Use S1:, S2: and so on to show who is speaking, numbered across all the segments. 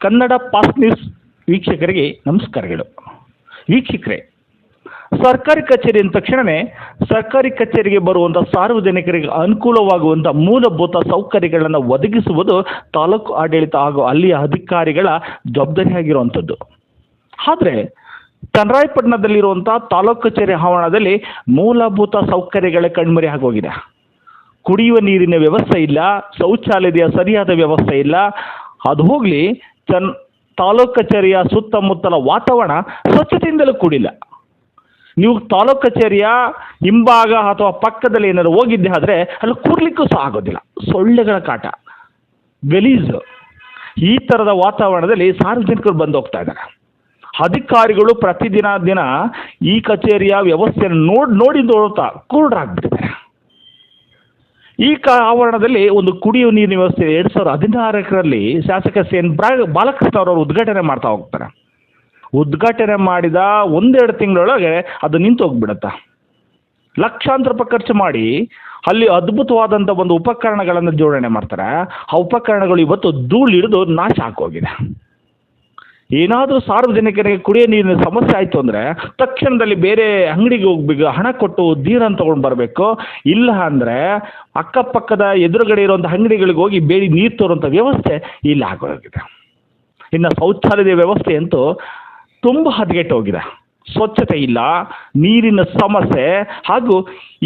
S1: Kannada pass news ವೀಕ್ಷಕರಿಗೆ ನಮಸ್ಕಾರಗಳು. ವೀಕ್ಷಕರೇ, ಸರ್ಕಾರಿ ಕಚೇರಿ ಅಂದ ತಕ್ಷಣವೇ ಸರ್ಕಾರಿ ಕಚೇರಿಗೆ ಬರುವಂಥ ಸಾರ್ವಜನಿಕರಿಗೆ ಅನುಕೂಲವಾಗುವಂಥ ಮೂಲಭೂತ ಸೌಕರ್ಯಗಳನ್ನು ಒದಗಿಸುವುದು ತಾಲೂಕು ಆಡಳಿತ ಹಾಗೂ ಅಲ್ಲಿಯ ಅಧಿಕಾರಿಗಳ ಜವಾಬ್ದಾರಿಯಾಗಿರುವಂಥದ್ದು ಆದರೆ ಚನ್ನರಾಯಪಟ್ಟಣದಲ್ಲಿರುವಂಥ ತಾಲೂಕು ಕಚೇರಿ ಆವರಣದಲ್ಲಿ ಮೂಲಭೂತ ಸೌಕರ್ಯಗಳ ಕಣ್ಮರೆ ಆಗೋಗಿದೆ. ಕುಡಿಯುವ ನೀರಿನ ವ್ಯವಸ್ಥೆ ಇಲ್ಲ, ಶೌಚಾಲಯದ ಸರಿಯಾದ ವ್ಯವಸ್ಥೆ ಇಲ್ಲ. ಅದು ಹೋಗಲಿ ಚನ್ ತಾಲೂಕು ಕಚೇರಿಯ ಸುತ್ತಮುತ್ತಲ ವಾತಾವರಣ ಸ್ವಚ್ಛತೆಯಿಂದಲೂ ಕೂಡಿಲ್ಲ. ನೀವು ತಾಲೂಕು ಕಚೇರಿಯ ಹಿಂಭಾಗ ಅಥವಾ ಪಕ್ಕದಲ್ಲಿ ಏನಾದ್ರು ಹೋಗಿದ್ದೆ ಆದರೆ ಅಲ್ಲಿ ಕೂರ್ಲಿಕ್ಕೂ ಸಹ ಆಗೋದಿಲ್ಲ. ಸೊಳ್ಳೆಗಳ ಕಾಟ, ಗಲೀಜು, ಈ ಥರದ ವಾತಾವರಣದಲ್ಲಿ ಸಾರ್ವಜನಿಕರು ಬಂದು ಹೋಗ್ತಾ ಇದ್ದಾರೆ. ಅಧಿಕಾರಿಗಳು ಪ್ರತಿದಿನ ದಿನ ಈ ಕಚೇರಿಯ ವ್ಯವಸ್ಥೆಯನ್ನು ನೋಡಿ ನೋಡಿ ನೋಡುತ್ತಾ ಕುರುಡರಾಗ್ಬಿಟ್ಟಿದ್ದಾರೆ ಈ ಕ ಆವರಣದಲ್ಲಿ ಒಂದು ಕುಡಿಯುವ ನೀರಿನ ವ್ಯವಸ್ಥೆ ಎರಡು ಸಾವಿರದ ಹದಿನಾರಕರಲ್ಲಿ ಶಾಸಕ ಸಿ ಎನ್ ಬ್ರಾ ಉದ್ಘಾಟನೆ ಮಾಡ್ತಾ ಹೋಗ್ತಾರೆ. ಉದ್ಘಾಟನೆ ಮಾಡಿದ ಒಂದೆರಡು ತಿಂಗಳೊಳಗೆ ಅದು ನಿಂತು ಹೋಗ್ಬಿಡತ್ತ? ಲಕ್ಷಾಂತರ ರೂಪಾಯಿ ಖರ್ಚು ಮಾಡಿ ಅಲ್ಲಿ ಅದ್ಭುತವಾದಂಥ ಒಂದು ಉಪಕರಣಗಳನ್ನು ಜೋಡಣೆ ಮಾಡ್ತಾರೆ. ಆ ಉಪಕರಣಗಳು ಇವತ್ತು ಧೂಳು ಹಿಡಿದು ನಾಶ ಆಗೋಗಿದೆ. ಏನಾದರೂ ಸಾರ್ವಜನಿಕರಿಗೆ ಕುಡಿಯೋ ನೀರಿನ ಸಮಸ್ಯೆ ಆಯಿತು ಅಂದರೆ ತಕ್ಷಣದಲ್ಲಿ ಬೇರೆ ಅಂಗಡಿಗೆ ಹೋಗ್ಬೇಕು, ಹಣ ಕೊಟ್ಟು ನೀರನ್ನು ತೊಗೊಂಡು ಬರಬೇಕು. ಇಲ್ಲ ಅಂದರೆ ಅಕ್ಕಪಕ್ಕದ ಎದುರುಗಡೆ ಇರುವಂಥ ಅಂಗಡಿಗಳಿಗೆ ಹೋಗಿ ಬೇಡಿ ನೀರು ತರುವಂಥ ವ್ಯವಸ್ಥೆ ಇಲ್ಲ ಆಗೋಗಿದೆ. ಇನ್ನು ಶೌಚಾಲಯದ ವ್ಯವಸ್ಥೆ ಅಂತೂ ತುಂಬ ಹದಗೆಟ್ಟು ಹೋಗಿದೆ. ಸ್ವಚ್ಛತೆ ಇಲ್ಲ, ನೀರಿನ ಸಮಸ್ಯೆ, ಹಾಗೂ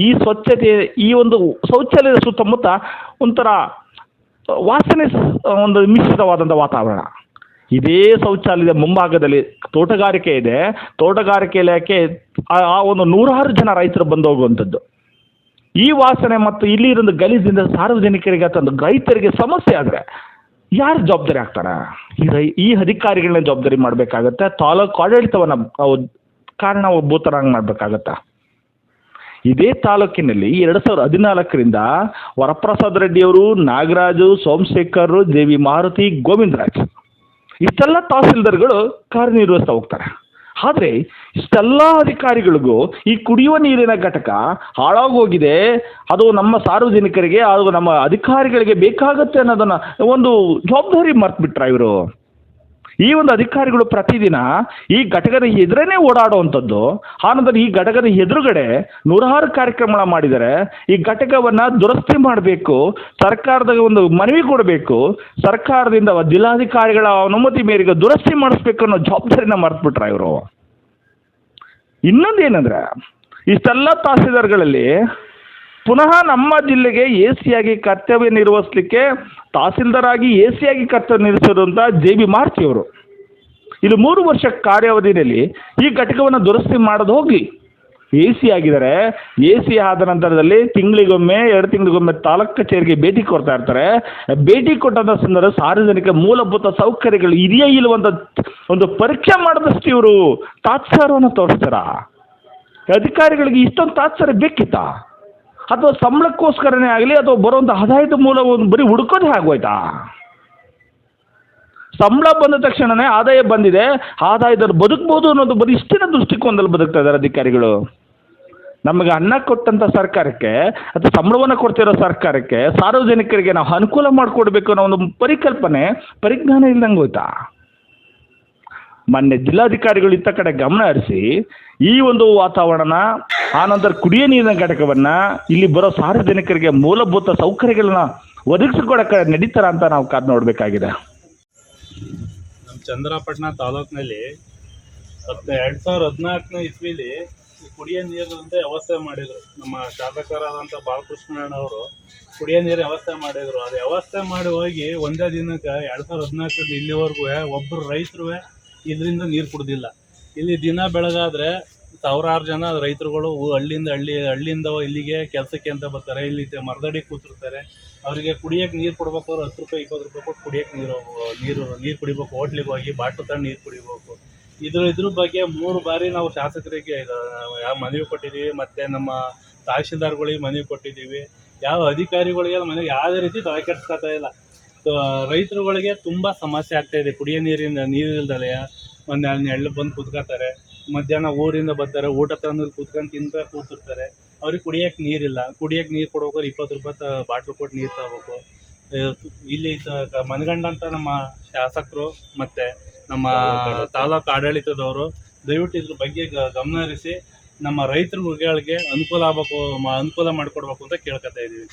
S1: ಈ ಸ್ವಚ್ಛತೆ, ಈ ಒಂದು ಶೌಚಾಲಯದ ಸುತ್ತಮುತ್ತ ಒಂಥರ ವಾಸನೆ ಒಂದು ಮಿಶ್ರಿತವಾದಂಥ ವಾತಾವರಣ. ಇದೇ ಶೌಚಾಲಯದ ಮುಂಭಾಗದಲ್ಲಿ ತೋಟಗಾರಿಕೆ ಇದೆ. ತೋಟಗಾರಿಕೆ ಇಲಾಖೆ ಆ- ಒಂದು ನೂರಾರು ಜನ ರೈತರು ಬಂದು ಹೋಗುವಂಥದ್ದು. ಈ ವಾಸನೆ ಮತ್ತು ಇಲ್ಲಿ ಇರೋ ಗಲೀಜಿಂದ ಸಾರ್ವಜನಿಕರಿಗೆ ಅಥವಾ ರೈತರಿಗೆ ಸಮಸ್ಯೆ ಆದರೆ ಯಾರು ಜವಾಬ್ದಾರಿ ಆಗ್ತಾರೆ? ಈ ಈ ಅಧಿಕಾರಿಗಳನ್ನ ಜವಾಬ್ದಾರಿ ಮಾಡಬೇಕಾಗತ್ತೆ. ತಾಲೂಕು ಆಡಳಿತವನ್ನು ನಾವು ಕಾರಣಭೂತರಾಗಿ ಮಾಡಬೇಕಾಗತ್ತೆ? ಇದೇ ತಾಲೂಕಿನಲ್ಲಿ ಎರಡು ಸಾವಿರದ ಹದಿನಾಲ್ಕರಿಂದ ವರಪ್ರಸಾದ್ ರೆಡ್ಡಿಯವರು ನಾಗರಾಜು, ಸೋಮಶೇಖರ್, ದೇವಿ ಮಾರುತಿ, ಗೋವಿಂದರಾಜ್. ಇಷ್ಟೆಲ್ಲ ತಹಸೀಲ್ದಾರ್ಗಳು ಕಾರ್ಯನಿರ್ವಹಿಸ್ತಾ ಹೋಗ್ತಾರೆ. ಆದರೆ ಇಷ್ಟೆಲ್ಲ ಅಧಿಕಾರಿಗಳಿಗೂ ಈ ಕುಡಿಯುವ ನೀರಿನ ಘಟಕ ಹಾಳಾಗೋಗಿದೆ ಅದು ನಮ್ಮ ಸಾರ್ವಜನಿಕರಿಗೆ ಹಾಗೂ ನಮ್ಮ ಅಧಿಕಾರಿಗಳಿಗೆ ಬೇಕಾಗುತ್ತೆ ಅನ್ನೋದನ್ನು ಒಂದು ಜವಾಬ್ದಾರಿ ಮರೆತುಬಿಟ್ರಾ ಇವರು? ಈ ಒಂದು ಅಧಿಕಾರಿಗಳು ಪ್ರತಿದಿನ ಈ ಘಟಕದ ಎದುರೇ ಓಡಾಡುವಂಥದ್ದು. ಆನಂತರ ಈ ಘಟಕದ ಎದುರುಗಡೆ ನೂರಾರು ಕಾರ್ಯಕ್ರಮಗಳ ಮಾಡಿದರೆ ಈ ಘಟಕವನ್ನು ದುರಸ್ತಿ ಮಾಡಬೇಕು. ಸರ್ಕಾರದ ಒಂದು ಮನವಿ ಕೊಡಬೇಕು. ಸರ್ಕಾರದಿಂದ ಜಿಲ್ಲಾಧಿಕಾರಿಗಳ ಅನುಮತಿ ಮೇರೆಗೆ ದುರಸ್ತಿ ಮಾಡಿಸ್ಬೇಕು ಅನ್ನೋ ಜವಾಬ್ದಾರಿನ ಮರೆತ್ಬಿಟ್ರ ಇವರು. ಇನ್ನೊಂದು ಏನಂದ್ರೆ ಇಷ್ಟೆಲ್ಲ ತಹಸೀಲ್ದಾರ್ಗಳಲ್ಲಿ ಪುನಃ ನಮ್ಮ ಜಿಲ್ಲೆಗೆ ಎ ಸಿಯಾಗಿ ಕರ್ತವ್ಯ ನಿರ್ವಹಿಸಲಿಕ್ಕೆ ತಹಸೀಲ್ದಾರ್ ಆಗಿ ಎ ಸಿಯಾಗಿ ಕರ್ತವ್ಯ ನಿರ್ವಹಿಸಿರುವಂಥ ಜೆ ಬಿ ಮಾರ್ಚಿ ಅವರು ಇದು ಮೂರು ವರ್ಷ ಕಾರ್ಯಾವಧಿಯಲ್ಲಿ ಈ ಘಟಕವನ್ನು ದುರಸ್ತಿ ಮಾಡೋದು ಹೋಗಲಿ. ಎ ಸಿ ಆಗಿದ್ದಾರೆ. ಎ ಸಿ ಆದ ನಂತರದಲ್ಲಿ ತಿಂಗಳಿಗೊಮ್ಮೆ, ಎರಡು ತಿಂಗಳಿಗೊಮ್ಮೆ ತಾಲೂಕು ಕಚೇರಿಗೆ ಭೇಟಿ ಕೊಡ್ತಾ ಇರ್ತಾರೆ. ಭೇಟಿ ಕೊಟ್ಟಂಥ ಸಂದರ್ಭ ಸಾರ್ವಜನಿಕ ಮೂಲಭೂತ ಸೌಕರ್ಯಗಳು ಇದೆಯೇ ಇಲ್ಲವಂತ ಒಂದು ಪರೀಕ್ಷೆ ಮಾಡಿದಷ್ಟು ಇವರು ತಾತ್ಸಾರವನ್ನು ತೋರಿಸ್ತಾರ? ಅಧಿಕಾರಿಗಳಿಗೆ ಇಷ್ಟೊಂದು ತಾತ್ಸಾರ ಬೇಕಿತ್ತಾ? ಅಥವಾ ಸಂಬಳಕ್ಕೋಸ್ಕರನೇ ಆಗಲಿ ಅಥವಾ ಬರುವಂಥ ಆದಾಯದ ಮೂಲವನ್ನು ಬರೀ ಹುಡುಕೋದೆ ಆಗೋಯ್ತಾ? ಸಂಬಳ ಬಂದ ತಕ್ಷಣನೇ ಆದಾಯ ಬಂದಿದೆ. ಆದಾಯದಲ್ಲಿ ಬದುಕ್ಬೋದು ಅನ್ನೋದು ಬರೀ ಇಷ್ಟಿನ ದೃಷ್ಟಿಕೋನದಲ್ಲಿ ಬದುಕ್ತಾ ಇದ್ದಾರೆ ಅಧಿಕಾರಿಗಳು. ನಮಗೆ ಅನ್ನ ಕೊಟ್ಟಂಥ ಸರ್ಕಾರಕ್ಕೆ ಅಥವಾ ಸಂಬಳವನ್ನು ಕೊಡ್ತಿರೋ ಸರ್ಕಾರಕ್ಕೆ ಸಾರ್ವಜನಿಕರಿಗೆ ನಾವು ಅನುಕೂಲ ಮಾಡಿಕೊಡ್ಬೇಕು ಅನ್ನೋ ಒಂದು ಪರಿಕಲ್ಪನೆ, ಪರಿಜ್ಞಾನ ಇಲ್ದಂಗೆ ಹೋಯ್ತಾ? ಮೊನ್ನೆ ಜಿಲ್ಲಾಧಿಕಾರಿಗಳು ಇತ್ತ ಕಡೆ ಗಮನ ಹರಿಸಿ ಈ ಒಂದು ವಾತಾವರಣ ಆನಂತರ ಕುಡಿಯ ನೀರಿನ ಘಟಕವನ್ನು ಇಲ್ಲಿ ಬರೋ ಸಾರ್ವಜನಿಕರಿಗೆ ಮೂಲಭೂತ ಸೌಕರ್ಯಗಳನ್ನ ಒದಗಿಸಿಕೊಡಕ್ಕೆ ನಡೀತಾರ ಅಂತ ನಾವು ಕಾದು ನೋಡಬೇಕಾಗಿದೆ.
S2: ನಮ್ಮ ಚಂದ್ರಪಟ್ಟಣ ತಾಲೂಕಿನಲ್ಲಿ ಮತ್ತೆ ಎರಡು ಸಾವಿರದ ಹದಿನಾಲ್ಕನೇ ಇಸ್ವಿಲಿ ಕುಡಿಯೋ ನೀರಿನಂತೆ ವ್ಯವಸ್ಥೆ ಮಾಡಿದರು. ನಮ್ಮ ಶಾಸಕರಾದಂತ ಬಾಲಕೃಷ್ಣಾರಾಯಣ ಅವರು ಕುಡಿಯ ನೀರಿನ ವ್ಯವಸ್ಥೆ ಮಾಡಿದರು. ಅದು ವ್ಯವಸ್ಥೆ ಮಾಡಿ ಹೋಗಿ ಒಂದೇ ದಿನಕ್ಕೆ ಎರಡು ಸಾವಿರದ ಹದಿನಾಲ್ಕರಿಂದ ಇಲ್ಲಿವರೆಗೂ ಒಬ್ಬರು ರೈತರು ಇದರಿಂದ ನೀರು ಕುಡ್ದಿಲ್ಲ. ಇಲ್ಲಿ ದಿನ ಬೆಳಗಾದ್ರೆ ಸಾವಿರಾರು ಜನ ರೈತರುಗಳು ಹಳ್ಳಿಯಿಂದ ಹಳ್ಳಿ ಹಳ್ಳಿಯಿಂದ ಇಲ್ಲಿಗೆ ಕೆಲಸಕ್ಕೆ ಅಂತ ಬರ್ತಾರೆ. ಇಲ್ಲಿ ಮರದಡಿ ಕೂತಿರ್ತಾರೆ. ಅವರಿಗೆ ಕುಡಿಯೋಕೆ ನೀರು ಕೊಡ್ಬೇಕಾದ್ರೆ ಹತ್ತು ರೂಪಾಯಿ, ಇಪ್ಪತ್ತು ರೂಪಾಯಿ ಕೊಟ್ಟು ಕುಡಿಯೋಕೆ ನೀರು ನೀರು ನೀರು ಕುಡಿಬೇಕು. ಹೋಟ್ಲಿಗೆ ಹೋಗಿ ಬಾಟ್ಲು ತಂದು ನೀರು ಕುಡಿಬೇಕು. ಇದ್ರ ಇದ್ರ ಬಗ್ಗೆ ಮೂರು ಬಾರಿ ನಾವು ಶಾಸಕರಿಗೆ ಯಾವ ಮನವಿ ಕೊಟ್ಟಿದ್ದೀವಿ ಮತ್ತು ನಮ್ಮ ತಹಶೀಲ್ದಾರ್ಗಳಿಗೆ ಮನವಿ ಕೊಟ್ಟಿದ್ದೀವಿ ಯಾವ ಅಧಿಕಾರಿಗಳಿಗೆ ಮನವಿ ಯಾವುದೇ ರೀತಿ ತಲೆ ಕೆಡ್ಸ್ಕೊತಾ ಇಲ್ಲ. ರೈತರುಗಳಿಗೆ ತುಂಬ ಸಮಸ್ಯೆ ಆಗ್ತಾಯಿದೆ ಕುಡಿಯೋ ನೀರಿನ ನೀರಿಲ್ದಲೆ. ಒಂದು ನೆಳ್ಳು ಬಂದು ಕುತ್ಕೋತಾರೆ ಮಧ್ಯಾಹ್ನ ಊರಿಂದ ಬರ್ತಾರೆ ಊಟ ತಂದು ಕುತ್ಕೊಂಡು ತಿಂತ ಕೂತಿರ್ತಾರೆ. ಅವ್ರಿಗೆ ಕುಡಿಯೋಕೆ ನೀರಿಲ್ಲ. ಕುಡಿಯೋಕೆ ನೀರು ಕೊಡ್ಬೇಕಾದ್ರೆ ಇಪ್ಪತ್ತು ರೂಪಾಯಿ ತ ಬಾಟ್ಲು ಕೊಟ್ಟು ನೀರು ತಗೋಬೇಕು. ಇಲ್ಲಿ ಮನಗಂಡ ಮನಗಂಡಂತ ನಮ್ಮ ಶಾಸಕರು ಮತ್ತೆ ನಮ್ಮ ತಾಲೂಕು ಆಡಳಿತದವರು ದಯವಿಟ್ಟು ಇದ್ರ ಬಗ್ಗೆ ಗಮನ ಹರಿಸಿ ನಮ್ಮ ರೈತರುಗಳಿಗೆ ಅನುಕೂಲ ಆಗಬೇಕು ಅನುಕೂಲ ಮಾಡಿಕೊಡ್ಬೇಕು ಅಂತ ಕೇಳ್ಕೊತಾ ಇದೀವಿ